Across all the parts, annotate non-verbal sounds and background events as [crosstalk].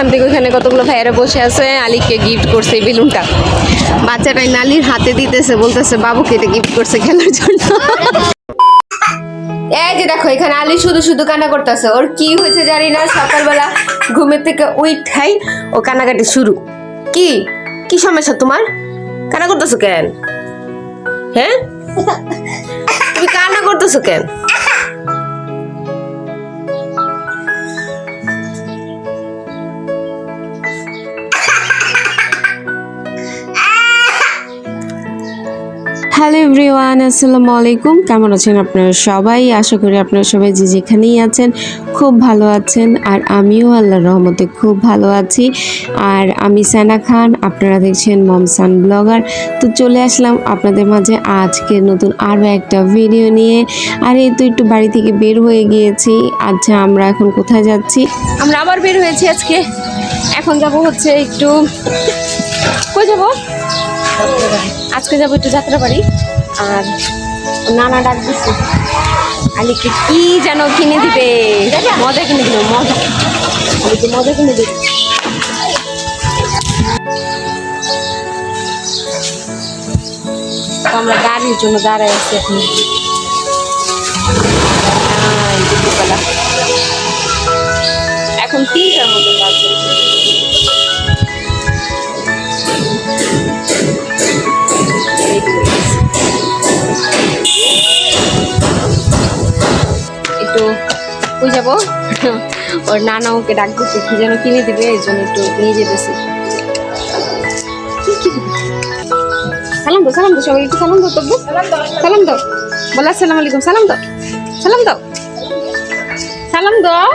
এখান থেকে ওইখানে কতগুলো ভাইয়েরা বসে আছে? আলীকে গিফট করছে এই বেলুনটা। বাচ্চাটাই নালির হাতে দিতেছে, বলতেছে, বাবুকে এটা গিফট করছে খেলার জন্য। এই যে দেখো, এখানে আলী শুধু শুধু কান্না করতেছে। ওর কি হয়েছে জানি না, সকালবেলা ঘুমের থেকে উঠাই ও কান্নাকাটি শুরু। কি? কি সমস্যা তোমার? কান্না করতেছো কেন? হ্যাঁ? তুমি কান্না করতেছো কেন? এভরিওয়ান, আসসালামু আলাইকুম। কেমন আছেন আপনারা সবাই? আশা করি আপনারা সবাই যে যেখানেই আছেন খুব ভালো আছেন, আর আমিও আল্লাহর রহমতে খুব ভালো আছি। আর আমি সানা খান, আপনারা দেখছেন মমসান ব্লগার। তো চলে আসলাম আপনাদের মাঝে আজকে নতুন আরও একটা ভিডিও নিয়ে। আর এই তো একটু বাড়ি থেকে বের হয়ে গিয়েছি। আচ্ছা আমরা এখন কোথায় যাচ্ছি? আমরা আবার বের হয়েছি আজকে। এখন যাব হচ্ছে একটু কই যাব? আজকে যাব একটু যাত্রাবাড়ি। আর নানা ডাক দিচ্ছে আলিকে কি যেন কিনে দিবে? মজা কিনে দিবে মজা। আলিকে মজা কিনে দিবে আমরা গাড়ির জন্য দাঁড়ায় আছি এখন। এখন তিনটার মতো। যাব। ওর নানা ওকে ডাক দিচ্ছে কি যেন কিনে দিবে এই জন্য একটু নিয়ে যেতেছি? সালাম দাও সালাম দাও সবাই একটু সালাম দাও তবু সালাম দাও। বলো আসসালামু আলাইকুম সালাম দাও। সালাম দাও। সালাম দাও।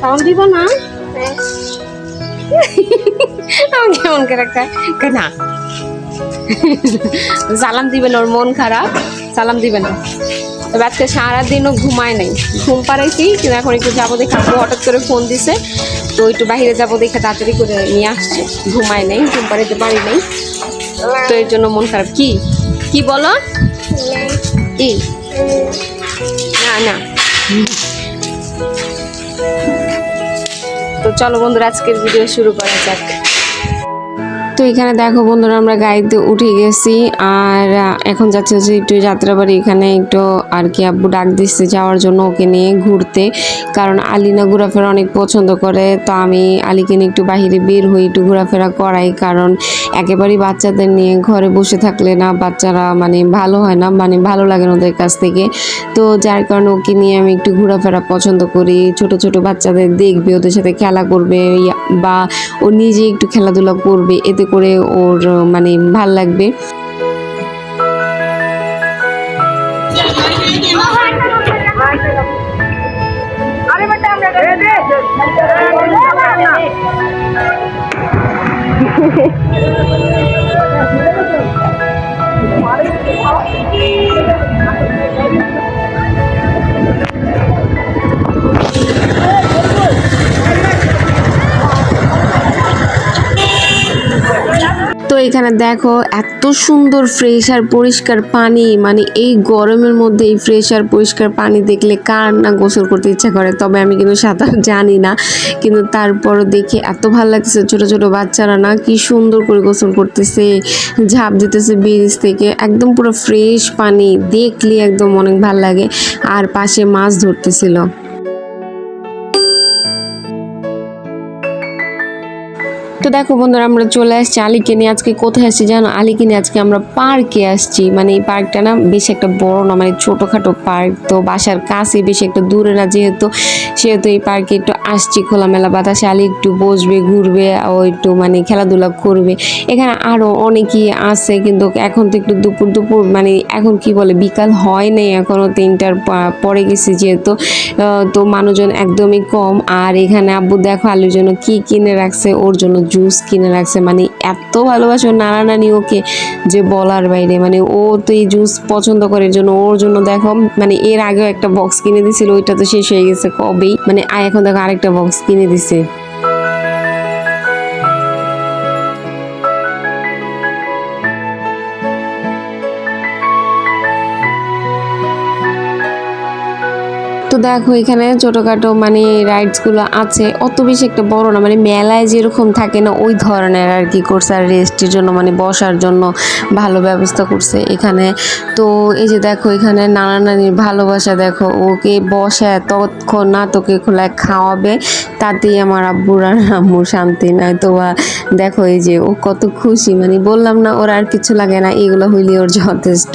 সালাম দিব না? আমি কেমন করে কয় না। সালাম দিবেন ওর মন খারাপ। সালাম দিবেন না। তবে আজকে সারাদিনও ঘুমায় নাই। ঘুম পাড়াইছি কিন্তু এখন একটু যাব দেখে আপু হঠাৎ করে ফোন দিছে। তো একটু বাইরে যাব দেখে তাড়াতাড়ি করে নিয়ে আসছে। ঘুমায় নেই ঘুম পাড়াইতে পারি নাই। তো এর জন্য মন খারাপ। কি? কি বলো? কি না না। তো চলো বন্ধুরা আজকের ভিডিও শুরু করা যাক। তো এখানে দেখো বন্ধুরা, আমরা গাড়িতে উঠে গেছি। আর এখন যাচ্ছে হচ্ছে একটু যাত্রাবাড়ি এখানে একটু আর কি আব্বু ডাক দিচ্ছে যাওয়ার জন্য ওকে নিয়ে ঘুরতে। কারণ আলিনা ঘোরাফেরা অনেক পছন্দ করে। তো আমি আলিকে নিয়ে একটু বাহিরে বের হই, একটু ঘোরাফেরা করাই। কারণ একেবারেই বাচ্চাদের নিয়ে ঘরে বসে থাকলে না বাচ্চারা মানে ভালো হয় না মানে ভালো লাগে না ওদের কাছ থেকে। তো যার কারণে ওকে নিয়ে আমি একটু ঘোরাফেরা পছন্দ করি। ছোট ছোট বাচ্চাদের দেখবে, ওদের সাথে খেলা করবে বা ও নিজে একটু খেলাধুলা করবে। এতে করে ওর মানে ভালো লাগবে। তো [laughs] [laughs] এখানে দেখো, এত সুন্দর ফ্রেশ আর পরিষ্কার পানি। মানে এই গরমের মধ্যে এই ফ্রেশ আর পরিষ্কার পানি দেখলে কার না গোসল করতে ইচ্ছা করে? তবে আমি কিন্তু সাঁতার [laughs] জানি না। কিন্তু তারপরও দেখে এত ভালো লাগছে ছোট ছোট বাচ্চারা না কি সুন্দর করে গোসল করতেছে, ঝাঁপ দিতেছে ব্রিজ থেকে। একদম পুরো ফ্রেশ পানি, দেখলে একদম অনেক ভালো লাগে। আর পাশে মাছ ধরতেছিল। তো দেখো বন্ধুরা, আমরা চলে আসছি আলিকে নিয়ে। আজকে কোথায় আসছি জানো? আলিকে নিয়ে আজকে আমরা পার্কে আসছি। মানে এই পার্কটা না বেশি একটা বড় না মানে ছোটোখাটো পার্ক। তো বাসার কাছে বেশি একটা দূরে না, যেহেতু, সেহেতু এই পার্কে একটু আসছি খোলামেলা বাতাসে। আলি একটু বসবে, ঘুরবে, ও একটু মানে খেলাধুলা করবে। এখানে আরও অনেকেই আছে, কিন্তু এখন তো একটু দুপুর দুপুর মানে এখন কি বলে, বিকাল হয় নাই এখনও তিনটার পরে গেছি যেহেতু। তো মানুষজন একদমই কম। আর এখানে আব্বু দেখো আলুর জন্য কি কিনে রাখছে, ওর জন্য জুস কিনে রাখছে। মানে এত ভালোবাসো নানা নানি ওকে যে বলার বাইরে। মানে ও তো এই জুস পছন্দ করে জন্য ওর জন্য দেখো মানে এর আগেও একটা বক্স কিনে দিছিল ওইটা তো শেষ হয়ে গেছে কবেই। মানে এখন দেখো আরেকটা বক্স কিনে দিছে। দেখো এখানে ছোটোখাটো মানে রাইডসগুলো আছে, অত বেশি একটা বড় না মানে মেলায় যেরকম থাকে না, ওই ধরনের আর কি করছে আর রেস্টের জন্য মানে বসার জন্য ভালো ব্যবস্থা করছে এখানে। তো এই যে দেখো, এখানে নানা নানির ভালোবাসা দেখো, ওকে বসায় তৎক্ষণ না তোকে খোলায় খাওয়াবে, তাতেই আমার আব্বুর আর আম্মুর শান্তি নাই। তো দেখো এই যে ও কত খুশি মানে বললাম না, ওর আর কিছু লাগে না, এগুলো হইলে ওর যথেষ্ট।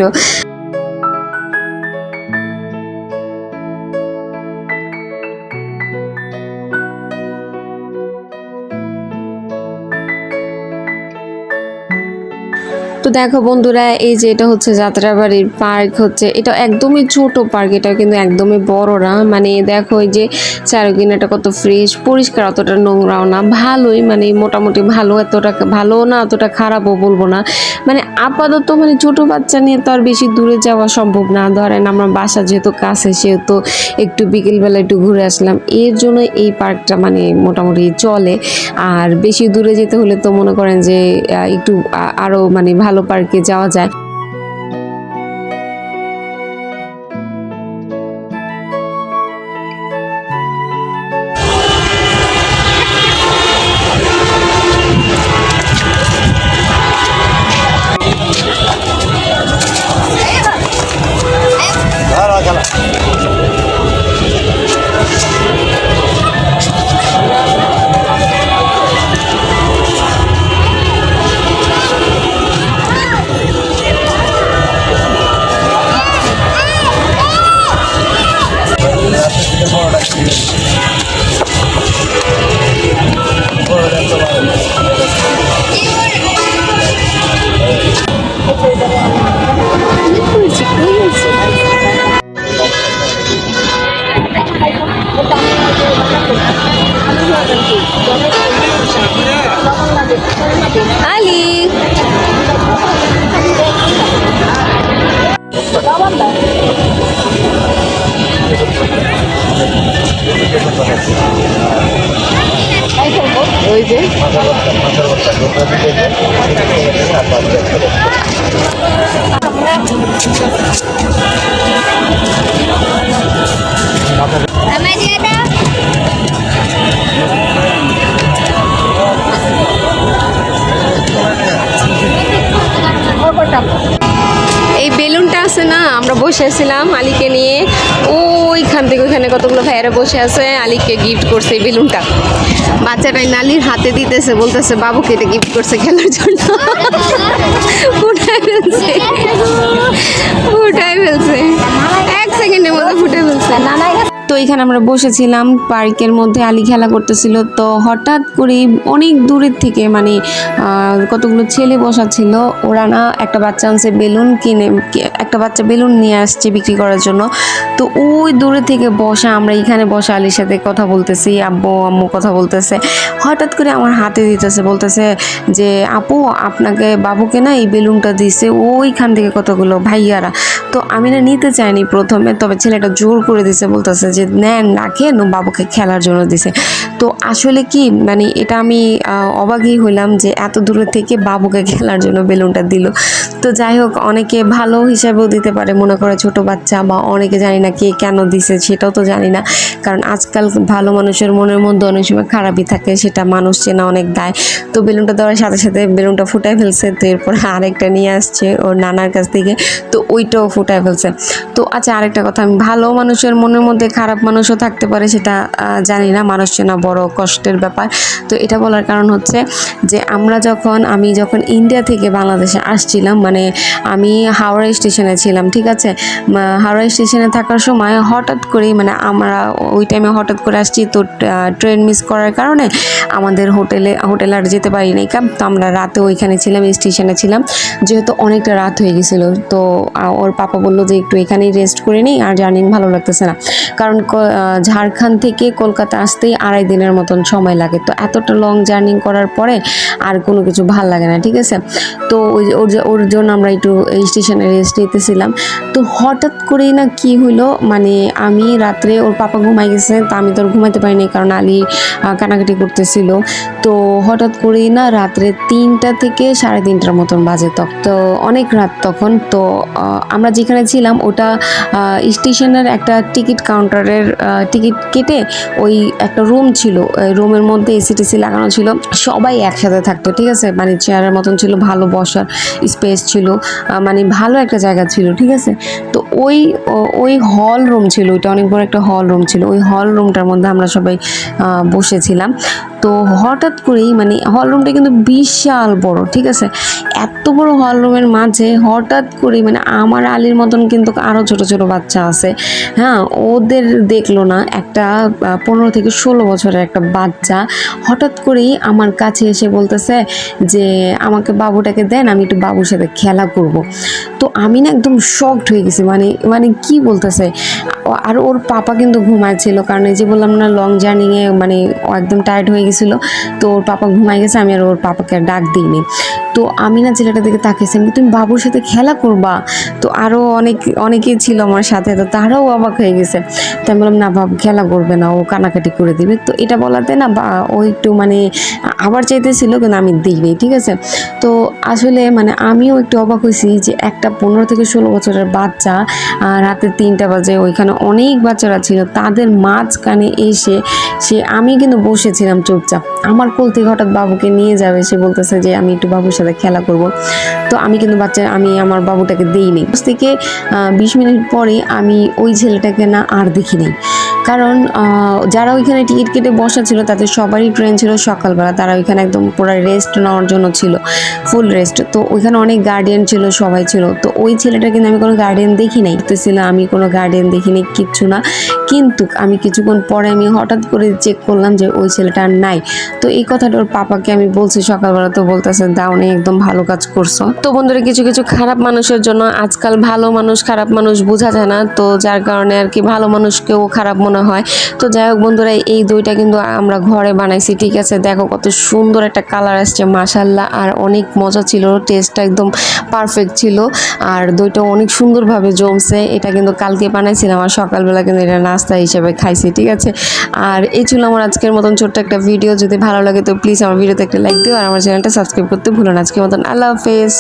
তো দেখো বন্ধুরা, এই যে এটা হচ্ছে যাত্রাবাড়ির পার্ক হচ্ছে। এটা একদমই ছোট পার্ক, এটা কিন্তু একদমই বড় না। মানে দেখো এই যে চারকিনাটা কত ফ্রেশ পরিষ্কার, অতটা নোংরাও না, ভালোই মানে মোটামুটি ভালো, এতটা ভালো না, অতটা খারাপও বলব না। মানে আপাতত মানে ছোট বাচ্চা নিয়ে তো আর বেশি দূরে যাওয়া সম্ভব না। ধরেন আমরা বাসা যেহেতু কাছে, সেহেতু একটু বিকেলবেলা একটু ঘুরে আসলাম। এর জন্য এই পার্কটা মানে মোটামুটি চলে। আর বেশি দূরে যেতে হলে তো মনে করেন যে একটু, আ- আরও মানে ভালো পার্কে যাওয়া যায়। আলি। ওই যে বসেছিলাম আলীকে নিয়ে। ওইখান থেকে ওইখানে কতগুলো ভাইয়েরা বসে আছে, আলীকে গিফট করছে এই বেলুনটা বাচ্চাটাই নালির হাতে দিতেছে, বলতেছে, বাবুকে এটা গিফট করছে খেলার জন্য। ফুটাই ফেলছে। ফুটাই ফেলছে। এক সেকেন্ডের মধ্যে ফুটে ফেলছে। তো এখানে আমরা বসেছিলাম, পার্কের মধ্যে আলি খেলা করতেছিল। তো হঠাৎ করে অনেক দূরের থেকে মানে কতগুলো ছেলে বসা ছিল ওরা না একটা বাচ্চা আনছে বেলুন কিনে, একটা বাচ্চা বেলুন নিয়ে আসছে বিক্রি করার জন্য। তো ওই দূরে থেকে বসা, আমরা এখানে বসা আলির সাথে কথা বলতেছি, আব্বু, আম্মু কথা বলতেছে। হঠাৎ করে আমার হাতে দিতেছে, বলতেছে যে, আপু, আপনাকে বাবুকে না এই বেলুনটা দিছে, ওইখান থেকে কতগুলো ভাইয়ারা। তো আমি না নিতে চাইনি প্রথমে, তবে ছেলেটা জোর করে দিছে, বলতেছে যে নেন, না কেন বাবুকে খেলার জন্য দিছে। তো আসলে কি মানে এটা আমি অবাকই হইলাম যে এত দূরে থেকে বাবুকে খেলার জন্য বেলুনটা দিল। তো যাই হোক, অনেকে ভালো হিসাবেও দিতে পারে মনে করে ছোট বাচ্চা বা অনেকে জানি না কে কেন দিছে, সেটাও তো জানি না। কারণ আজকাল ভালো মানুষের মনের মধ্যে অনেক সময় খারাপই থাকে, সেটা মানুষ চেনা অনেক দায়। তো বেলুনটা দেওয়ার সাথে সাথে বেলুনটা ফুটাই ফেলছে, তো এরপর আরেকটা নিয়ে আসছে ওর নানার কাছ থেকে, তো ওইটাও ফুটাই ফেলছে। তো আচ্ছা আরেকটা কথা আমি ভালো মানুষের মনের মধ্যে খারাপ মানুষও থাকতে পারে সেটা জানি না, মানুষ চেনা বড় কষ্টের ব্যাপার। তো এটা বলার কারণ হচ্ছে যে আমরা যখন, আমি যখন ইন্ডিয়া থেকে বাংলাদেশে আসছিলাম মানে আমি হাওড়া স্টেশনে ছিলাম, ঠিক আছে? হাওড়া স্টেশনে থাকার সময় হঠাৎ করেই মানে আমরা ওই টাইমে হঠাৎ করে আসছি তো ট্রেন মিস করার কারণে আমাদের হোটেলে হোটেলে আর যেতে পারি নাই কাম, তো আমরা রাতে ওইখানে ছিলাম স্টেশনে ছিলাম। যেহেতু অনেকটা রাত হয়ে গেছিল, তো ওর পাপা বলল যে একটু এখানেই রেস্ট করে নিই, আর জার্নিং ভালো লাগতেছে না। কারণ ঝাড়খণ্ড থেকে কলকাতা আসতেই আড়াই দিনের মতন সময় লাগে। তো এতটা লং জার্নি করার পরে আর কোনো কিছু ভালো লাগে না, ঠিক আছে? তো ওই ওর ওর জন্য আমরা একটু এই স্টেশনে রেস্ট নিতেছিলাম। তো হঠাৎ করেই না কি হলো মানে আমি রাত্রে ওর পাপা ঘুমাই গেছে, তা আমি তো আর ঘুমাইতে পারিনি কারণ আলী কানাকাটি করতেছিল। তো হঠাৎ করেই না রাত্রে তিনটা থেকে সাড়ে তিনটার মতন বাজে তখন তো অনেক রাত তখন। তো আমরা যেখানে ছিলাম ওটা স্টেশনের একটা টিকিট কাউন্টারের টিকিট কেটে ওই একটা রুম ছিল রুমের মধ্যে এসি টেসি লাগানো ছিল। সবাই একসাথে থাকতো, ঠিক আছে? মানে চেয়ারের মতন ছিল, ভালো বসার স্পেস ছিল মানে ভালো একটা জায়গা ছিল, ঠিক আছে? তো ওই ওই হল রুম ছিল, ওইটা অনেক বড় একটা হল রুম ছিল, ওই হল রুমটার মধ্যে আমরা সবাই বসেছিলাম। তো হঠাৎ করেই মানে হল রুমটা কিন্তু বিশাল বড়, ঠিক আছে? এত বড় হল রুমের মাঝে হঠাৎ করে মানে আমার আলীর মতন কিন্তু আরও ছোট ছোট বাচ্চা আছে। হ্যাঁ ওদের দেখল না একটা পনেরো থেকে ষোলো বছরের একটা বাচ্চা। হঠাৎ করেই আমার কাছে এসে বলতেছে যে, আমাকে বাবুটাকে দেন, আমি একটু বাবুর সাথে খেলা করব। তো আমি না একদম শকড হয়ে গেছি মানে মানে কি বলতেছে? আর ওর পাপা কিন্তু ঘুমাইছিল, কারণ এই যে বললাম না লং জার্নিংয়ে মানে একদম টায়ার্ড হয়ে গেছিল। তো ওর পাপা ঘুমাই গেছে, আমি আর ওর পাপাকে ডাক দিইনি। তো আমি না ছেলেটা দিকে তাকিয়েছি আমি তুমি বাবুর সাথে খেলা করবা? তো আরও অনেক, অনেকেই ছিল আমার সাথে, তো তারাও অবাক হয়ে গেছে। তো আমি বললাম, না বাবু খেলা করবে না, ও কানাকাটি করে দিবে। তো এটা বলাতে না বা, ও একটু মানে আবার চাইতেছিল, কিন্তু আমি দিইনি, ঠিক আছে? তো আসলে মানে আমিও একটু অবাক হয়েছি যে একটা পনেরো থেকে ষোলো বছরের বাচ্চা রাতে তিনটা বাজে, ওইখানে অনেক বাচ্চারা ছিল। তাদের মাঝখানে এসে সে, আমি কিন্তু বসেছিলাম চুপচাপ। আমার কোল থেকে হঠাৎ বাবুকে নিয়ে যাবে, সে বলতেছে যে, আমি একটু বাবুর সাথে খেলা করব। তো আমি কিন্তু বাচ্চা, আমি আমার বাবুটাকে দিইনি। থেকে বিশ মিনিট পরে আমি ওই ছেলেটাকে না আর দেখি নাই কারণ যারা ওইখানে টিকিট কেটে বসা ছিল, তাদের সবারই ট্রেন ছিল সকালবেলা। তারা ওইখানে একদম পুরো রেস্ট নেওয়ার জন্য ছিল ফুল রেস্ট তো ওইখানে অনেক গার্ডিয়ান ছিল, সবাই ছিল। তো ওই ছেলেটা কিন্তু আমি কোনো গার্ডিয়ান দেখি নাই। ছিল আমি কোনো গার্ডিয়ান দেখিনি কিচ্ছু না। কিন্তু আমি কিছুক্ষণ পরে আমি হঠাৎ করে চেক করলাম যে ওই ছেলেটা আর নাই। তো এই কথাটা ওর পাপাকে আমি বলছি সকালবেলা, তো বলতেছে দাউনে একদম ভালো কাজ করছ। তো বন্ধুরা, কিছু কিছু খারাপ মানুষের জন্য আজকাল ভালো মানুষ, খারাপ মানুষ বোঝা যায় না। তো যার কারণে আর কি ভালো মানুষকেও খারাপ মনে হয়। তো যাই হোক বন্ধুরা, এই দইটা কিন্তু আমরা ঘরে বানাইছি, ঠিক আছে? দেখো কত সুন্দর একটা কালার আসছে মাসাল্লাহ আর অনেক মজা ছিল টেস্টটা একদম পারফেক্ট ছিল। আর দইটা অনেক সুন্দরভাবে জমছে। এটা কিন্তু কালকে বানাইছিলাম আর সকালবেলা কিন্তু এটা নাস্তা হিসেবে খাইছি, ঠিক আছে? আর এই ছিল আমার আজকের মতন ছোট্ট একটা ভিডিও যদি ভালো লাগে তো প্লিজ আমার ভিডিওতে একটা লাইক দিও আর আমার চ্যানেলটা সাবস্ক্রাইব করতে ভুলো না। আজকের মতন আল্লাহ হাফেজ।